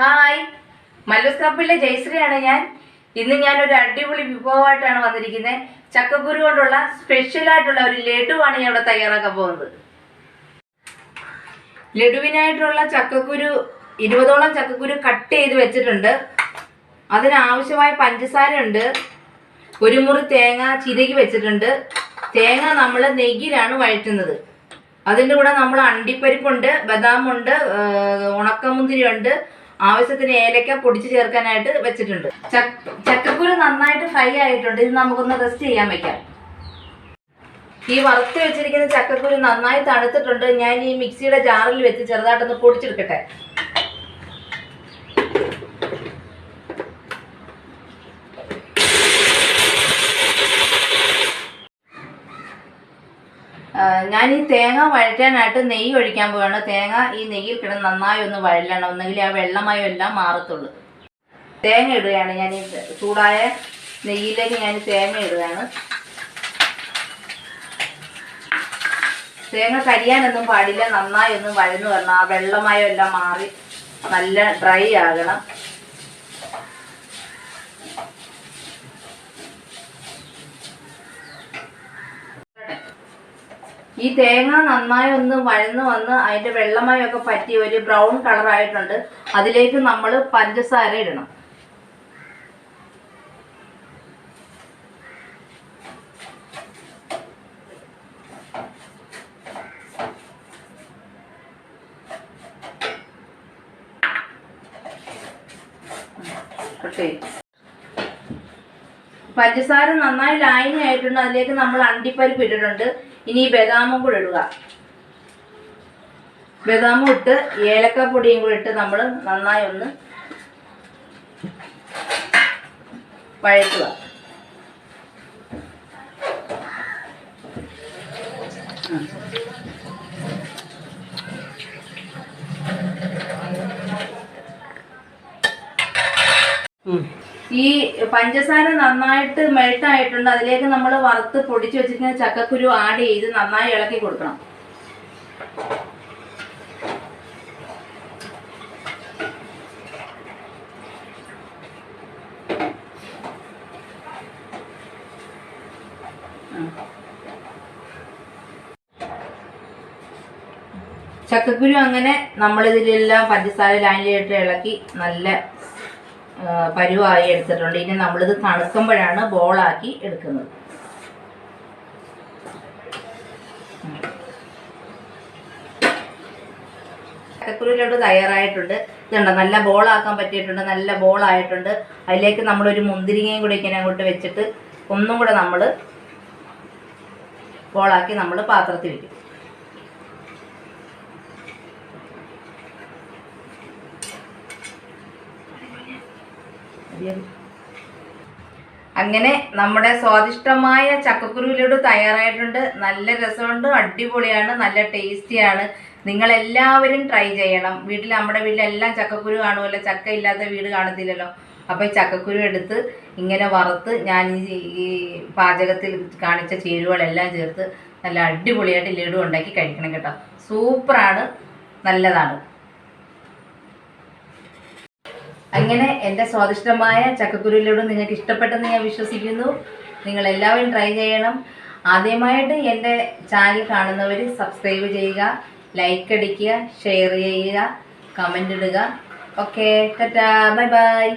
Hi. Mallus കപ്പിലെ ജയശ്രീയാണ് ഞാൻ. ഇന്ന് ഞാൻ ഒരു അടിപൊളി വിഭവമായിട്ടാണ് വന്നിരിക്കുന്നത് ചക്കക്കുരു കൊണ്ടുള്ള സ്പെഷ്യൽ ആയിട്ടുള്ള ഒരു ലഡുവാണ് ഞാൻ ഇവിടെ തയ്യാറാക്കാൻ പോകുന്നത്. ലഡുവിനായിട്ടുള്ള ചക്കക്കുരു ഇരുപതോളം ചക്കക്കുരു കട്ട് ചെയ്ത് വെച്ചിട്ടുണ്ട്. അതിനാവശ്യമായ പഞ്ചസാര ഉണ്ട്. ഒരു മുറി തേങ്ങ ചിരകി വെച്ചിട്ടുണ്ട്. തേങ്ങ നമ്മൾ നെയ്യിലാണ് വഴറ്റുന്നത്. അതിന്റെ കൂടെ നമ്മൾ അണ്ടിപ്പരിപ്പുണ്ട് ബദാമുണ്ട് ഉണക്കമുന്തിരിയുണ്ട് ആവശ്യത്തിന് ഏലക്ക പൊടിച്ച് ചേർക്കാനായിട്ട് വെച്ചിട്ടുണ്ട്. ചക്ക- ചക്കക്കുരു നന്നായിട്ട് ഫ്രൈ ആയിട്ടുണ്ട്. ഇത് നമുക്കൊന്ന് റെസ്റ്റ് ചെയ്യാൻ വെക്കാം. ഈ വറുത്ത് വെച്ചിരിക്കുന്ന ചക്കക്കുരു നന്നായി തണുത്തിട്ടുണ്ട്. ഞാൻ ഈ മിക്സിയുടെ ജാറിൽ വെച്ച് ചെറുതായിട്ടൊന്ന് പൊടിച്ചെടുക്കട്ടെ. ഞാൻ ഈ തേങ്ങ വഴറ്റാനായിട്ട് നെയ്യ് ഒഴിക്കാൻ പോവാണ്. തേങ്ങ ഈ നെയ്യിൽ കിടന്ന് നന്നായി ഒന്ന് വഴലണം ഒന്നെങ്കിൽ ആ വെള്ളമയം എല്ലാം മാറത്തുള്ളൂ. തേങ്ങ ഇടുകയാണ് ഞാൻ ഈ ചൂടായ നെയ്യിലേക്ക് ഞാൻ തേങ്ങ ഇടുകയാണ്. തേങ്ങ കരിയാനൊന്നും പാടില്ല. നന്നായി ഒന്ന് വഴന്നു വരണം. ആ വെള്ളമയം എല്ലാം മാറി നല്ല ഡ്രൈ ആകണം. ഈ തേങ്ങ നന്നായി ഒന്ന് വഴന്ന് വന്ന് അതിന്റെ വെള്ളമയൊക്കെ പറ്റി ഒരു ബ്രൗൺ കളർ ആയിട്ടുണ്ട് അതിലേക്ക് നമ്മൾ പഞ്ചസാര ഇടണം. ഓക്കെ പഞ്ചസാര നന്നായി ലായനി ആയിട്ടുണ്ട്. അതിലേക്ക് നമ്മൾ അണ്ടിപ്പരിപ്പ് ഇട്ടിട്ടുണ്ട്. ഇനി ബദാമും കൂടെ ഇടുക. ബദാമും ഇട്ട് ഏലക്ക പൊടിയും കൂടെ ഇട്ട് നമ്മൾ നന്നായി ഒന്ന് വഴറ്റുക. ഉം. ഈ പഞ്ചസാര നന്നായിട്ട് മെൽട്ട് ആയിട്ടുണ്ട് അതിലേക്ക് നമ്മൾ വറുത്ത് പൊടിച്ച് വെച്ചിരിക്കുന്ന ചക്കക്കുരു ആഡ് ചെയ്ത് നന്നായി ഇളക്കി കൊടുക്കണം. ചക്കക്കുരു അങ്ങനെ നമ്മളിതിലെല്ലാം പഞ്ചസാര ലൈനിലിട്ട് ഇളക്കി നല്ല പരുവായി എടുത്തിട്ടുണ്ട്. ഇനി നമ്മളിത് തണുക്കുമ്പോഴാണ് ബോളാക്കി എടുക്കുന്നത്. ചക്കക്കുരുവിലോട്ട് തയ്യാറായിട്ടുണ്ട്. ഇതുണ്ട്? നല്ല ബോളാക്കാൻ പറ്റിയിട്ടുണ്ട്. നല്ല ബോളായിട്ടുണ്ട്. അതിലേക്ക് നമ്മളൊരു മുന്തിരിങ്ങയും കൂടി ഇങ്ങനെ അങ്ങോട്ട് വെച്ചിട്ട് ഒന്നും കൂടെ നമ്മൾ ബോളാക്കി നമ്മൾ പാത്രത്തിൽ വയ്ക്കും അങ്ങനെ നമ്മുടെ സ്വാദിഷ്ടമായ ചക്കക്കുരു ലഡു തയ്യാറായിട്ടുണ്ട്. നല്ല രസമുണ്ട് അടിപൊളിയാണ് നല്ല ടേസ്റ്റിയാണ്. നിങ്ങൾ എല്ലാവരും ട്രൈ ചെയ്യണം. വീട്ടിൽ നമ്മുടെ വീട്ടിലെല്ലാം ചക്കക്കുരു കാണുമല്ലോ? ചക്ക ഇല്ലാത്ത വീട് കാണത്തില്ലല്ലോ? അപ്പോൾ ഈ ചക്കക്കുരു എടുത്ത് ഇങ്ങനെ വറുത്ത് ഞാൻ ഈ പാചകത്തിൽ കാണിച്ച ചേരുവകളെല്ലാം ചേർത്ത് നല്ല അടിപൊളിയായിട്ട് ലഡു ഉണ്ടാക്കി കഴിക്കണം കേട്ടോ. സൂപ്പറാണ് നല്ലതാണ്. അങ്ങനെ എന്റെ സ്വാദിഷ്ടമായ ചക്കക്കുരുവിലൂടെ നിങ്ങൾക്ക് ഇഷ്ടപ്പെട്ടെന്ന് ഞാൻ വിശ്വസിക്കുന്നു. നിങ്ങൾ എല്ലാവരും ട്രൈ ചെയ്യണം. ആദ്യമായിട്ട് എന്റെ ചാനൽ കാണുന്നവർ സബ്സ്ക്രൈബ് ചെയ്യുക ലൈക്ക് അടിക്കുക ഷെയർ ചെയ്യുക കമന്റ് ഇടുക. Okay tata bye bye